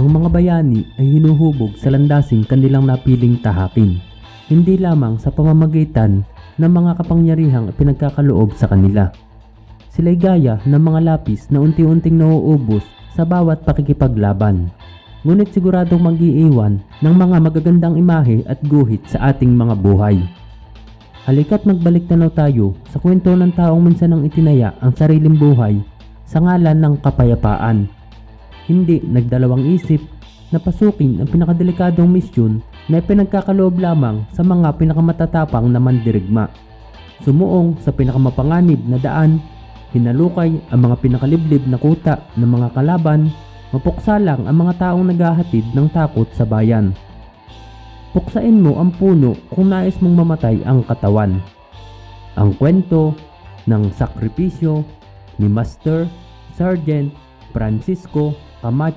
ang mga bayani ay hinuhubog sa landasing kanilang napiling tahakin, hindi lamang sa pamamagitan ng mga kapangyarihang pinagkakaloob sa kanila. Sila'y gaya ng mga lapis na unti-unting nauubos sa bawat pakikipaglaban. Ngunit siguradong mag-iiwan ng mga magagandang imahe at guhit sa ating mga buhay. Halika't magbalik tanaw tayo sa kwento ng taong minsan ang itinaya ang sariling buhay sa ngalan ng kapayapaan. Hindi nagdalawang isip na pasukin ang pinakadelikadong misyon na pinagkakaloob lamang sa mga pinakamatatapang na mandirigma. Sumuong sa pinakamapanganib na daan, hinalukay ang mga pinakaliblib na kuta ng mga kalaban, mapuksa lang ang mga taong naghahatid ng takot sa bayan. Puksain mo ang puno kung nais mong mamatay ang katawan. Ang kwento ng sakripisyo ni Master Sergeant Francisco а мать